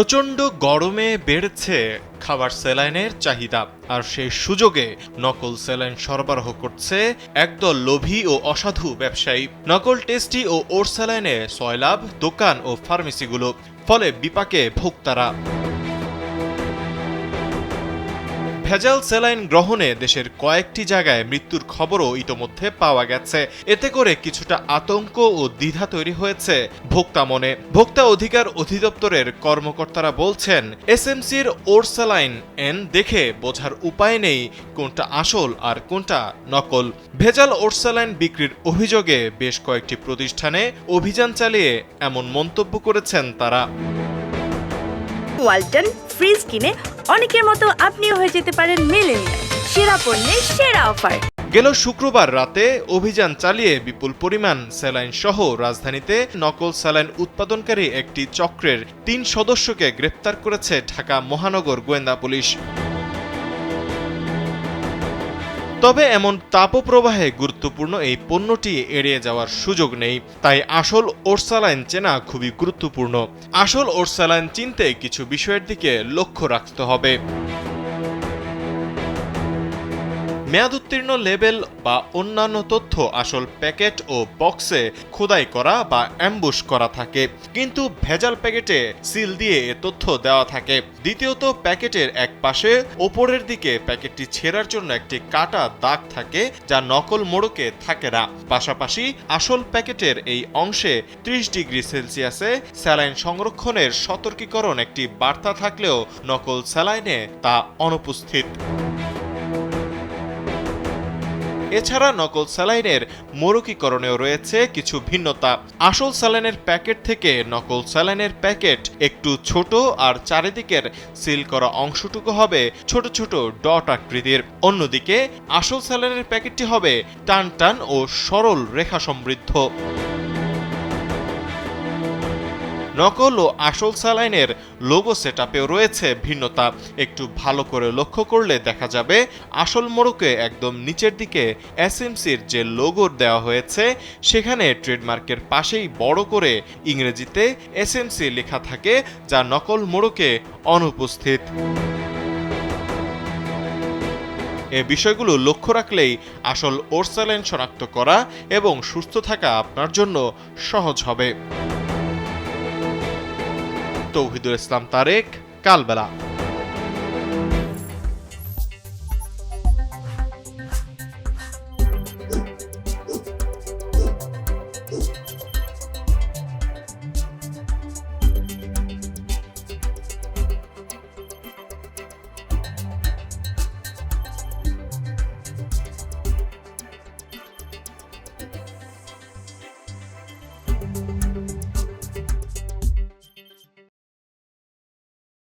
প্রচণ্ড গরমে বেড়েছে খাবার স্যালাইনের চাহিদা, আর সেই সুযোগে নকল স্যালাইন সরবরাহ করছে একদল লোভী ও অসাধু ব্যবসায়ী। নকল টেস্টি ও ওর স্যালাইনে সয়লাভ দোকান ও ফার্মেসিগুলো, ফলে বিপাকে ভোক্তারা। ভেজাল স্যালাইন গ্রহণে দেশের কয়েকটি জায়গায় মৃত্যুর খবরও ইতোমধ্যে পাওয়া গেছে। এতে করে কিছুটা আতঙ্ক ও দ্বিধা তৈরি হয়েছে ভোক্তা মনে। ভোক্তা অধিকার অধিদপ্তরের কর্মকর্তারা বলছেন, এসএমসির ওর স্যালাইন এন দেখে বোঝার উপায় নেই কোনটা আসল আর কোনটা নকল। ভেজাল ওর স্যালাইন বিক্রির অভিযোগে বেশ কয়েকটি প্রতিষ্ঠানে অভিযান চালিয়ে এমন মন্তব্য করেছেন তারা। ওয়ালটন ফ্রিজ কিনে অনেকের মতো আপনিও হয়ে যেতে পারেন মিলেনিয়াল। সেরা পণ্যের সেরা অফার। গেল শুক্রবার রাতে অভিযান চালিয়ে বিপুল পরিমাণ স্যালাইন সহ রাজধানীতে নকল স্যালাইন উৎপাদনকারী একটি চক্রের তিন সদস্যকে গ্রেপ্তার করেছে ঢাকা মহানগর গোয়েন্দা পুলিশ। তবে এমন তাপপ্রবাহে গুরুত্বপূর্ণ এই পণ্যটি এড়িয়ে যাওয়ার সুযোগ নেই। তাই আসল ওরসালাইন চেনা খুবই গুরুত্বপূর্ণ। আসল ওরসালাইন চিনতে কিছু বিষয়ের দিকে লক্ষ্য রাখতে হবে। মেয়াদ উত্তীর্ণ লেবেল বা অন্যান্য তথ্য আসল প্যাকেট ও বক্সে খোদাই করা বা অ্যাম্বুশ করা থাকে। কিন্তু ভেজাল প্যাকেটে সিল দিয়ে এ তথ্য দেওয়া থাকে। দ্বিতীয়ত, প্যাকেটের এক পাশে ওপরের দিকে প্যাকেটটি ছেঁড়ার জন্য একটি কাটা দাগ থাকে যা নকল মোড়কে থাকে না। পাশাপাশি, আসল প্যাকেটের এই অংশে ত্রিশ ডিগ্রি সেলসিয়াসে স্যালাইন সংরক্ষণের সতর্কীকরণ একটি বার্তা থাকলেও নকল স্যালাইনে তা অনুপস্থিত। এছাড়া নকল স্যালাইনের মোরকীকরণেও রয়েছে কিছু ভিন্নতা। আসল স্যালাইনের প্যাকেট থেকে নকল স্যালাইনের প্যাকেট একটু ছোট আর চারিদিকের সিল করা অংশটুকু হবে ছোট ছোট ডট আকৃতির। অন্যদিকে আসল স্যালাইনের প্যাকেটটি হবে টান টান ও সরল রেখা সমৃদ্ধ। নকল ও আসল স্যালাইনের লোগো সেটআপেও রয়েছে ভিন্নতা। একটু ভালো করে লক্ষ্য করলে দেখা যাবে, আসল মোড়কে একদম নিচের দিকে এসএমসির যে লোগো দেওয়া হয়েছে, সেখানে ট্রেডমার্কের পাশেই বড় করে ইংরেজিতে এসএমসি লেখা থাকে, যা নকল মোড়কে অনুপস্থিত। এ বিষয়গুলো লক্ষ্য রাখলেই আসল ওরসালাইন শনাক্ত করা এবং সুস্থ থাকা আপনার জন্য সহজ হবে। তৌহিদুল ইসলাম তারেক কালবেলা।